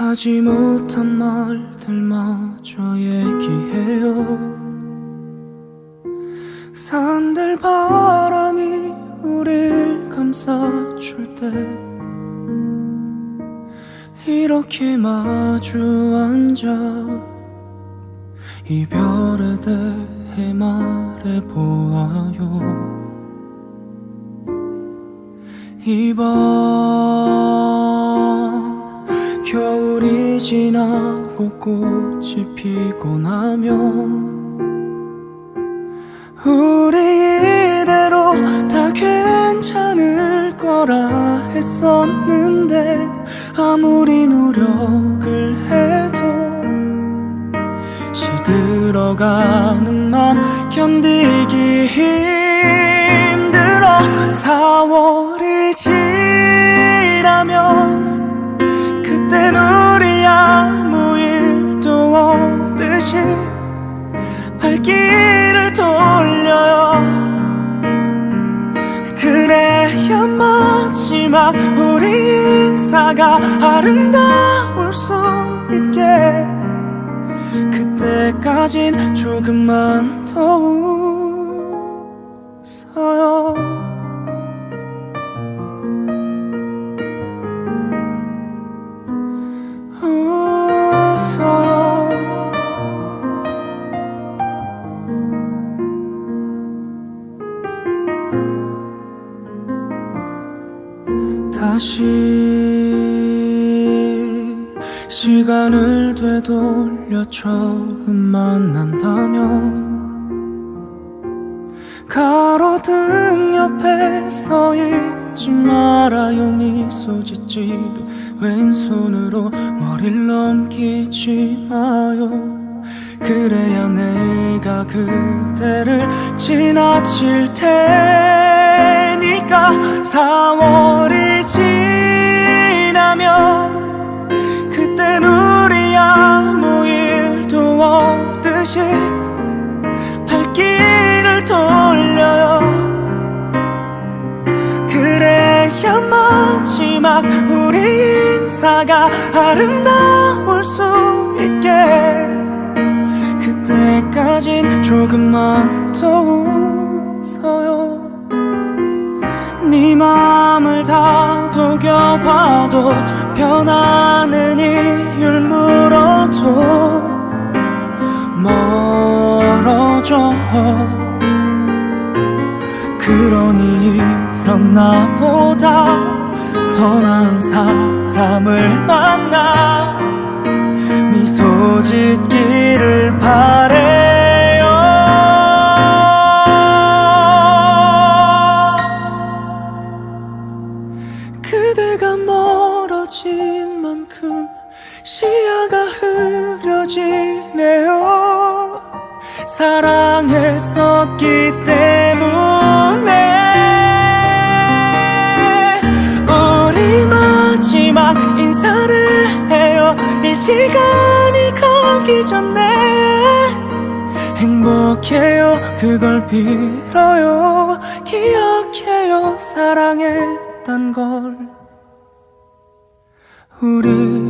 하지 못한 말들마저 얘기해요. 산들 바람이 우릴 감싸줄 때 이렇게 마주 앉아 이별에 대해 말해보아요. 이번 지나고 꽃이 피고 나면 우리 이대로 다 괜찮을 거라 했었는데 아무리 노력을 해도 시들어가는 맘 견디기 힘 발길을 돌려요. 그래야 마지막 우리 인사가 아름다울 수 있게 그때까진 조금만 더 다시 시간을 되돌려 처음 만난다면 가로등 옆에 서 있지 말아요. 미소 짓지도 왼손으로 머리를 넘기지 마요. 그래야 내가 그대를 지나칠 테 니까 4월이 지나면 그땐 우리 아무 일도 없듯이 발길을 돌려요. 그래야 마지막 우리 인사가 아름다울 다독여봐도 변하는 이유를 물어도 멀어져. 그러니 이런 나보다 더 나은 사람을 만나. 미소 짓기를 바래 사랑했었기 때문에 우리 마지막 인사를 해요. 이 시간이 가기 전에 행복해요. 그걸 빌어요. 기억해요. 사랑했던 걸. 우리